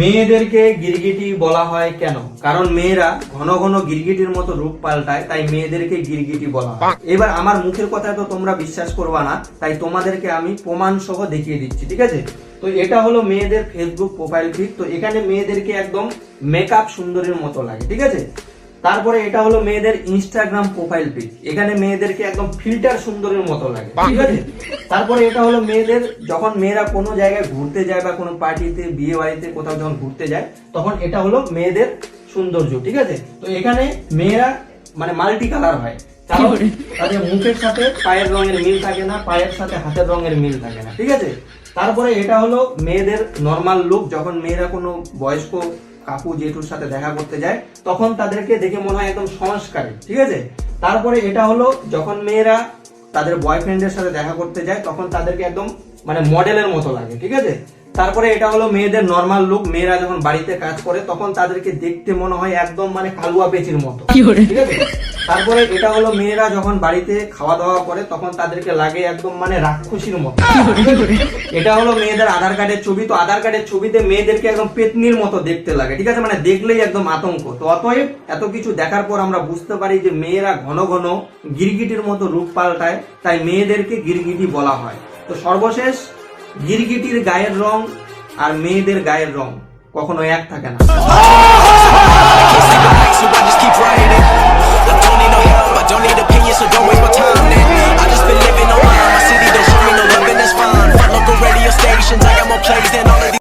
মেয়েদেরকে গিরগিটি বলা হয় কেন? কারণ মেয়েরা ঘন ঘন গিরগিটির মতো রূপ পাল্টায় তাই মেয়েদেরকে গিরগিটি বলা হয়। এবার আমার মুখের কথা তো তোমরা বিশ্বাস করবা না তাই তোমাদেরকে আমি প্রমাণ সহ দেখিয়ে দিচ্ছি ঠিক আছে? তো এটা হলো মেয়েদের ফেসবুক প্রোফাইল পিক তো এখানে মেয়েদেরকে একদম মেকআপ সুন্দরের মতো লাগে ঠিক আছে? তারপরে এটা হলো মেয়েদের ইনস্টাগ্রাম প্রোফাইল পিক এখানে মেয়েদেরকে একদম ফিল্টার সুন্দরের মতো লাগে ঠিক আছে? তারপরে এটা হলো মেয়েদের যখন মেয়েরা কোনো জায়গায় ঘুরতে যায় বা কোনো পার্টিতে বিয়ে বাড়িতে কোথাও যখন ঘুরতে যায় তখন এটা হলো মেয়েদের সৌন্দর্য ঠিক আছে? তো এখানে মেয়েরা মানে মাল্টি কালার হয়। কারণ তাদের মুখের সাথে পায়ের রঙের মিল থাকে না পায়ের সাথে হাতের রঙের মিল থাকে না ঠিক আছে? তারপরে এটা হলো মেয়েদের নর্মাল লুক যখন মেয়েরা কোনো বয়স্ক কাকু জেঠুর সাথে দেখা করতে যায় তখন তাদেরকে দেখে মনে হয় একদম সংস্কারে ঠিক আছে? তারপরে এটা হলো যখন মেয়েরা তাদের বয়ফ্রেন্ডের সাথে দেখা করতে যায় তখন তাদেরকে একদম মানে মডেলের মতো লাগে ঠিক আছে? তারপরে এটা হলো মেয়েদের নর্মাল লুক মেয়েরা যখন বাড়িতে কাজ করে তখন তাদেরকে দেখতে মনে হয় একদম মানে কালুয়া পেচির মতো ঠিক আছে? তারপরে এটা হলো মেয়েরা যখন বাড়িতে খাওয়া দাওয়া করে, তখন তাদেরকে লাগে একদম মানে রাক্ষসীর মতো। এটা হলো মেয়েদের আধার কার্ডের ছবি, তো আধার কার্ডের ছবিতে মেয়েদেরকে একদম পেতনির মতো দেখতে লাগে, ঠিক আছে? মানে দেখলেই একদম আতঙ্ক। তো অতএব এত কিছু দেখার পর আমরা বুঝতে পারি যে মেয়েরা ঘন ঘন গিরগিটির মতো রূপ পাল্টায়, তাই মেয়েদেরকে গিরগিটি বলা হয়। তো সর্বশেষ, গিরগিটির গায়ের রং আর মেয়েদের গায়ের রং কখনো এক থাকে না।